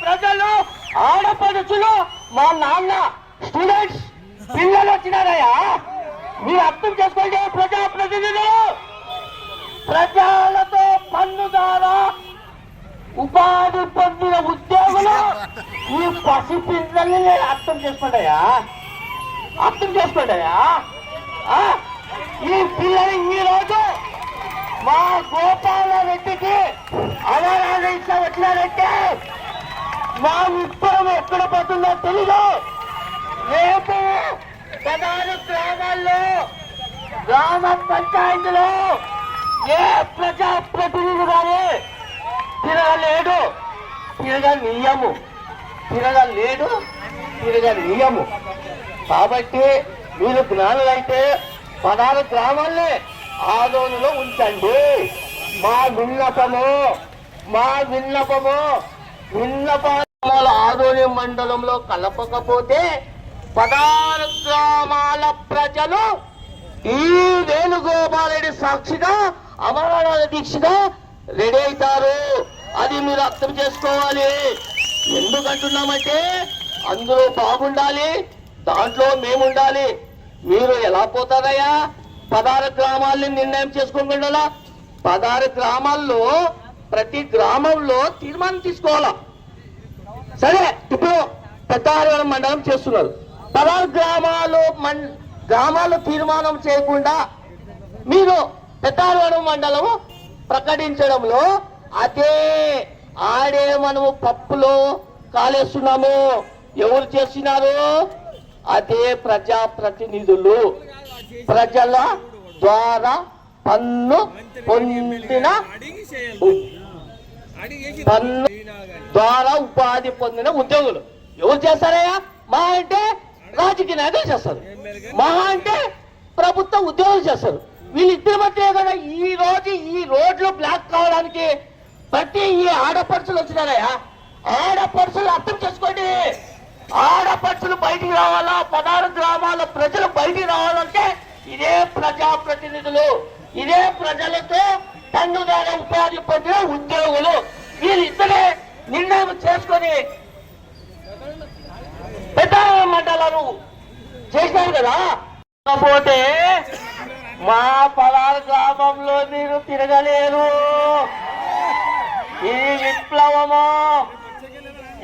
ప్రజలు ఆడపడుచులు మా నాన్న స్టూడెంట్స్ పిల్లలు వచ్చినారయ్యా. మీరు అర్థం చేసుకోండి ప్రజా ప్రతినిధులు ప్రజలతో పన్ను ద్వారా ఉపాధి పొందిన ఉద్యోగులు ఈ పసి పిల్లల్ని నేను అర్థం చేసుకోండియా అర్థం చేసుకోండియా ఆ? ఈ పిల్లలు ఈ రోజు మా గోపాల రెడ్డికి అవరాధ ఇట్లా వచ్చినారంటే మా విప్లవం ఎక్కడ పడుతుందో తెలీదు. రేపు ప్రధాన గ్రామాల్లో గ్రామ పంచాయతీలో ఏ ప్రజాప్రతినిధి కానీ తిరగలేడు. తిరగనీయము. తిరగలేడు తిరగనీయము. కాబట్టి మీరు జ్ఞానులైతే పదహారు గ్రామాల్ని ఆదోళనలో ఉంచండి. మా విన్నపము మా విన్నపము విన్నపాల ఆదోని మండలంలో కలపకపోతే పదహారు గ్రామాల ప్రజలు ఈ వేణుగోపాలరెడ్డి సాక్షిగా అమరనాథ దీక్షగా రెడీ అవుతారు. అది మీరు అర్థం చేసుకోవాలి. ఎందుకంటున్నామంటే అందులో బాగుండాలి దాంట్లో మేముండాలి. మీరు ఎలా పోతారయ్యా? పదహారు గ్రామాల్ని నిర్ణయం చేసుకోకుండా పదహారు గ్రామాల్లో ప్రతి గ్రామంలో తీర్మానం తీసుకోవాలా? సరే ఇప్పుడు పెద్దారవరం మండలం చేస్తున్నారు. పదహారు గ్రామాలు మన్ గ్రామాలు తీర్మానం చేయకుండా మీరు పెద్దారవరం మండలం ప్రకటించడంలో అదే ఆడే మనము పప్పులో కాలేస్తున్నాము. ఎవరు చేస్తున్నారు? అదే ప్రజా ప్రతినిధులు ప్రజల ద్వారా పన్ను పొందిన పన్ను ద్వారా ఉపాధి పొందిన ఉద్యోగులు. ఎవరు చేస్తారయ్యా? మా అంటే రాజకీయ నాయకులు చేస్తారు. మా అంటే ప్రభుత్వ ఉద్యోగులు చేస్తారు. వీళ్ళిద్దరి మధ్య కదా ఈ రోజు ఈ రోడ్లు బ్లాక్ కావడానికి ప్రతి ఈ ఆడపడుచులు వచ్చినారయ్యా. ఆడపడుచులు అర్థం చేసుకోండి. ఆడపడుచులు బయటికి రావాలా? పదహారు గ్రామాల ప్రజలు బయటికి రావాలంటే ఇదే ప్రజా ప్రతినిధులు ఇదే ప్రజలతో పన్ను ఉపాధి పొందిన ఉద్యోగులు. వీళ్ళిద్దరే నిర్ణయం చేసుకొని పెద్ద మండలాలు చేసినారు కదా. కాకపోతే మా పలాల గ్రామంలో మీరు తిరగలేరు. ఇది విప్లవము.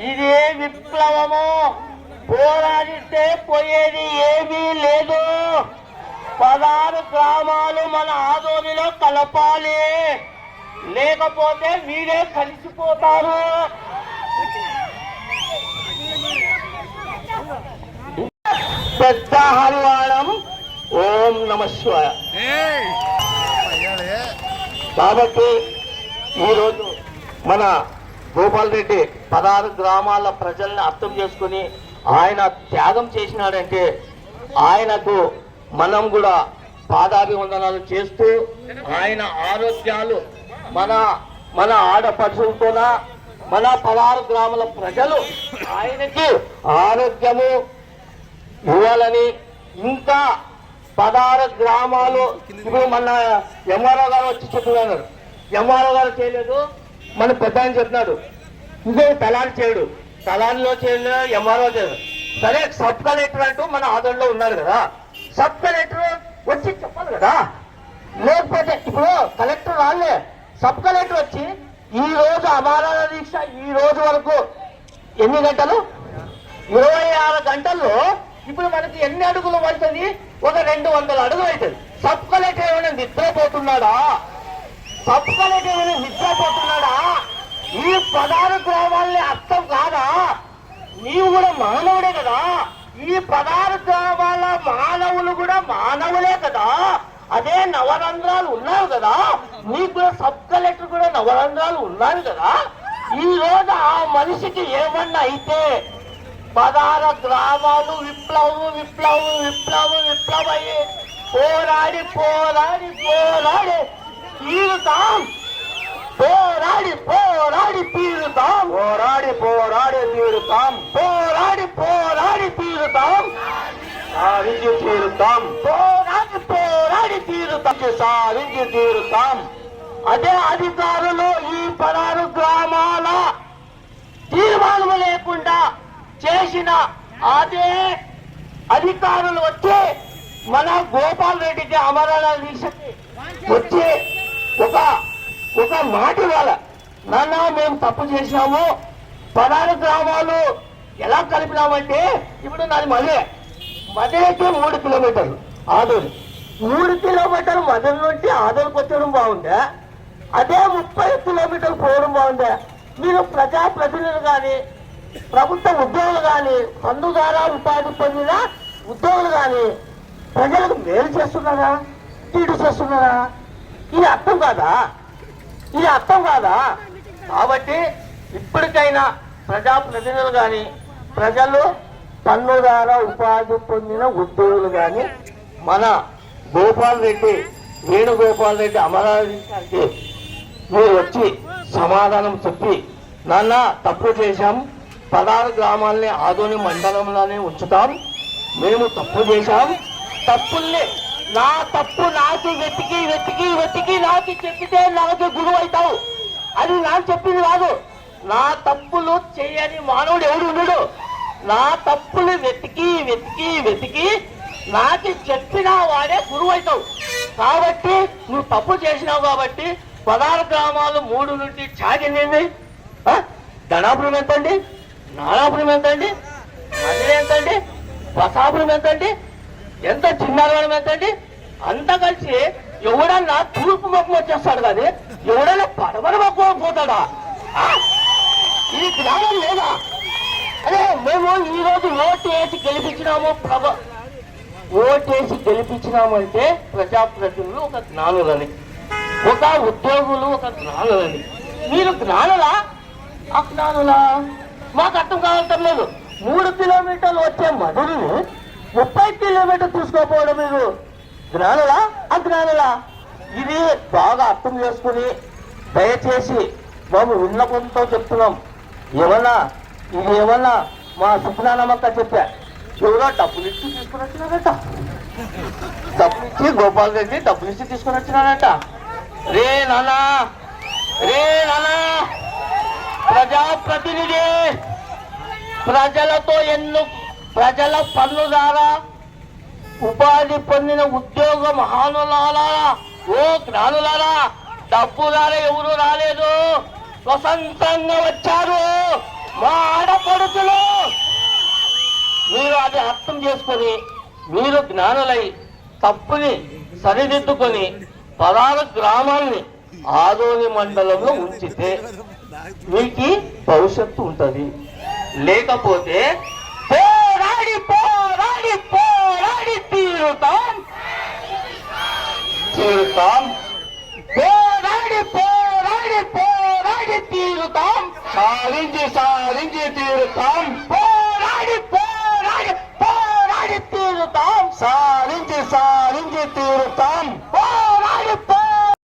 ఇది విప్లవము. పోరాడితే పోయేది ఏమీ లేదు. పదహారు గ్రామాలు మన ఆదోనిలో కలపాలి. లేకపోతే మీరే కలిసిపోతారు. పెద్ద హరివాణం. ఓం నమ శివాయ. కాబట్టి ఈరోజు మన గోపాల్ రెడ్డి పదహారు గ్రామాల ప్రజల్ని అర్థం చేసుకుని ఆయన త్యాగం చేసినాడంటే ఆయనకు మనం కూడా పాదాభివందనాలు చేస్తూ ఆయన ఆరోగ్యాలు మన మన ఆడపడుచులతోన మన పదహారు గ్రామాల ప్రజలు ఆయనకి ఆరోగ్యము ఇవ్వాలని ఇంకా పదహారు గ్రామాలు ఇప్పుడు మన ఎంఆర్ఓ గారు వచ్చి చెప్తున్నారు. ఎంఆర్ఓ గారు చేయలేదు. మన పెద్ద ఆయన చెప్తున్నాడు. ఇంకో తలాని చేయడు. తలానిలో చేయలేదు ఎంఆర్ఓ చేయడు సరే సబ్ కలెక్టర్ అంటూ మన ఆదరణలో ఉన్నారు కదా. సబ్ కలెక్టర్ వచ్చి చెప్పాలి కదా? లేకపోతే ఇప్పుడు కలెక్టర్ రాలే సబ్ కలెక్టర్ వచ్చి ఈ రోజు అమారాల దీక్ష ఈ రోజు వరకు ఎన్ని గంటలు? ఇరవై ఆరు గంటల్లో ఇప్పుడు మనకి ఎన్ని అడుగులు పడుతుంది? ఒక రెండు వందల అడుగులు అవుతుంది. సబ్ కలెక్టర్ ఏమైనా నిద్రపోతున్నాడా? సబ్ కలెక్టర్ ఏమైనా నిద్రపోతున్నాడా? ఈ పదహారు గ్రామాలని అర్థం కాదా? నీవు కూడా మానవుడే కదా? ఈ పదార్థాల మానవులు కూడా మానవులే కదా. అదే నవరంధ్రాలు ఉన్నారు కదా. నీకు కూడా సబ్ కలెక్టర్ కూడా నవరంధ్రాలు ఉన్నారు కదా. ఈ రోజు ఆ మనిషికి ఏమన్నా అయితే పదార గ్రామాలు విప్లవం విప్లవం విప్లవం విప్లవం పోరాడి పోరాడి పోరాడి. తీరుతాం. పోరాడి పోరాడి తీరుతాం పోరాడి పోరాడి తీరుతాం సాధించి తీరుతాం. పోరాడి పోరాడి తీరుతాం. సాధించి తీరుతాం. అదే అధికారులు ఈ పదహారు గ్రామాల తీర్మానం చేసిన అదే అధికారులు వచ్చి మన గోపాల్ రెడ్డికి దీక్షకి వచ్చి ఒక ఒక మాట ఇవ్వాల. నాన్న మేము తప్పు చేసినాము పదహారు గ్రామాలు ఎలా కలిపినామంటే ఇప్పుడు నాది మదే మదేకి మూడు కిలోమీటర్లు. ఆదూరు మూడు కిలోమీటర్లు మదన నుండి ఆదోనికి వచ్చడం బాగుందా? అదే ముప్పై కిలోమీటర్లు పోవడం బాగుందా? మీరు ప్రజాప్రతినిధులు కానీ ప్రభుత్వ ఉద్యోగులు కానీ పన్ను ద్వారా ఉపాధి పొందిన ఉద్యోగులు కానీ ప్రజలకు మేలు చేస్తున్నారా? కీడు చేస్తున్నారా? ఇది అర్థం కాదా? ఇది అర్థం కాదా? కాబట్టి ఇప్పటికైనా ప్రజాప్రతినిధులు కానీ ప్రజలు పన్ను ద్వారా ఉపాధి పొందిన ఉద్యోగులు కానీ మన గోపాల్ రెడ్డి వేణుగోపాల్ రెడ్డి అమరావతి మీరు వచ్చి సమాధానం చెప్పి నాన్న తప్పు చేశాం. పదహారు గ్రామాల్ని ఆదోని మండలంలోనే ఉంచుతాం. మేము తప్పు చేశాం. తప్పుల్ని నా తప్పు నాకు వెతికి వెతికి వెతికి నాకు చెప్పితే నాకు గురువు అవుతావు అది నాకు చెప్పింది కాదు. నా తప్పులు చేయని మానవుడు ఎవడు ఉండడు. నా తప్పులు వెతికి వెతికి వెతికి నాకు చెప్పిన వాడే గురువు అవుతావు కాబట్టి నువ్వు తప్పు చేసినావు కాబట్టి పదహారు గ్రామాలు మూడు నుండి చాగింది ధనాపురం ఎంతండి? నానాపురం ఎంతండి? మదిలి ఎంతండి? బసాపురం ఎంతండి? ఎంత చిన్నారవడం ఎంతండి? అంతా కలిసి ఎవడన్నా తూర్పు మొక్కం వచ్చేస్తాడు కానీ ఎవడన్నా పడమర మొక్కం పోతాడా? ఈ గ్రామం లేదా? అదే మేము ఈ రోజు ఓటు వేసి గెలిపించినాము ప్రభ. ఓటేసి గెలిపించినామంటే ప్రజాప్రతినిధులు ఒక జ్ఞానులని ఒక ఉద్యోగులు ఒక జ్ఞానులని. మీరు జ్ఞానులా? అజ్ఞానులా. మాకు అర్థం కావటం లేదు. మూడు కిలోమీటర్లు వచ్చే మధురిని ముప్పై కిలోమీటర్ తీసుకోపోవడం మీరు జ్ఞానులా? అజ్ఞానులా? ఇది బాగా అర్థం చేసుకుని దయచేసి మేము విన్నపంతో చెప్తున్నాం. ఏమన్నా ఏమన్నా మా సుఖనానమ్మక్క చెప్పా ఎవరో డబ్బులు ఇచ్చి తీసుకుని వచ్చినారట డబ్బులు ఇచ్చి గోపాల్ రెడ్డి డబ్బులు ఇచ్చి తీసుకుని వచ్చినారట రే నానా రే నానా ప్రజాప్రతినిధి ప్రజలతో ఎన్ను ప్రజల పన్ను ద్వారా ఉపాధి పొందిన ఉద్యోగ మహానులారా ఓ జ్ఞానులారా డబ్బు ద్వారా ఎవరు రాలేదు. స్వతంత్రంగా వచ్చారు. మా ఆడపడుతులు మీరు అది అర్థం చేసుకొని మీరు జ్ఞానులై తప్పుని సరిదిద్దుకొని పదహారు గ్రామాల్ని ఆదోని మండలంలో ఉంచితే మీకు భవిష్యత్తు ఉంటుంది. లేకపోతే పోరాడి పోరాడి పోరాడి తీరుతాం. తీరుతాం. పోరాడి పోరాడి పో சாதிச்சு தீருத்தாம் சாதிஞ்சு சாதிஞ்சு தீருத்தாம். போராடி போராடி போராடி தீருத்தாம். சாதிஞ்சு சாதிஞ்சு தீருத்தாம். போராடி போ